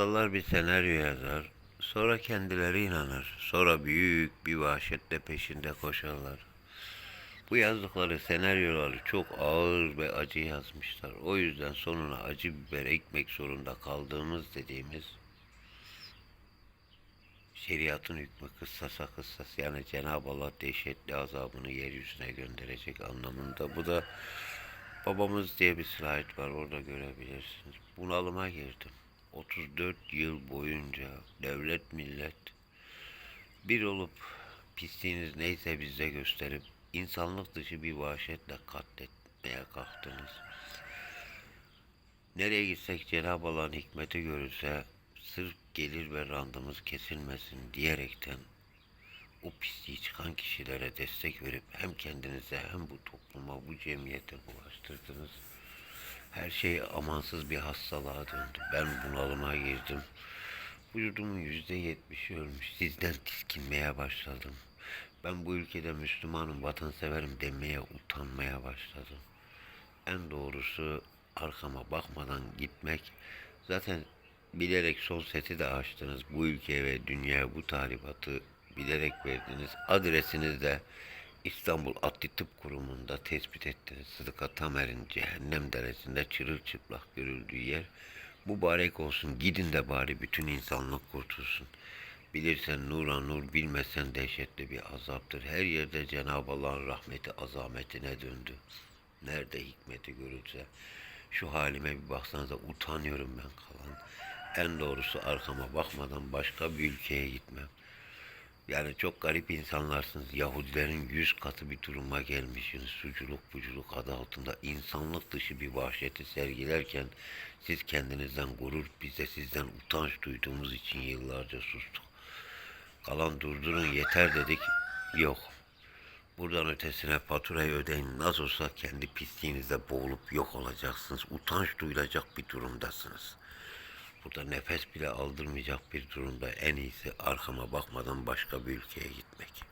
Aptallar bir senaryo yazar, sonra kendileri inanır, sonra büyük bir vahşetle peşinde koşarlar. Bu yazdıkları senaryoları çok ağır ve acı yazmışlar. O yüzden sonuna acı biber ekmek zorunda kaldığımız dediğimiz şeriatın hükmü kıssasa kıssas yani Cenab-ı Allah dehşetli azabını yeryüzüne gönderecek anlamında. Bu da babamız diye bir slide var orada görebilirsiniz. Bunalıma girdim. 34 yıl boyunca devlet millet bir olup pisliğiniz neyse bize gösterip insanlık dışı bir vahşetle katletmeye kalktınız. Nereye gitsek Cenab-ı Allah'ın hikmeti görülse sırf gelir ve randımız kesilmesin diyerekten o pisliği çıkan kişilere destek verip hem kendinize hem bu topluma, bu cemiyete bulaştırdınız. Her şey amansız bir hastalığa döndü. Ben bunalıma girdim. Vücudumun yüzde yetmişi ölmüş. Sizden tiskinmeye başladım. Ben bu ülkede Müslümanım, vatanseverim demeye utanmaya başladım. En doğrusu arkama bakmadan gitmek. Zaten bilerek son seti de açtınız. Bu ülkeye ve dünyaya bu talimatı bilerek verdiniz. Adresiniz de İstanbul Adli Tıp Kurumu'nda tespit ettiniz. Sıdıka Tamer'in cehennem deresinde çırılçıplak görüldüğü yer. Mübarek olsun gidin de bari bütün insanlık kurtulsun. Bilirsen nura nur, bilmesen dehşetli bir azaptır. Her yerde Cenab-ı Allah'ın rahmeti azametine döndü. Nerede hikmeti görülse. Şu halime bir baksanıza utanıyorum ben kalan. En doğrusu arkama bakmadan başka bir ülkeye gitmem. Yani çok garip insanlarsınız. Yahudilerin yüz katı bir duruma gelmişsiniz. Suculuk buculuk adı altında insanlık dışı bir vahşeti sergilerken siz kendinizden gurur, biz de sizden utanç duyduğumuz için yıllarca sustuk. Kalan durdurun yeter dedik. Yok. Buradan ötesine faturayı ödeyin. Nasıl olsa kendi pisliğinizde boğulup yok olacaksınız. Utanç duyulacak bir durumdasınız. Burada nefes bile aldırmayacak bir durumda en iyisi arkama bakmadan başka bir ülkeye gitmek.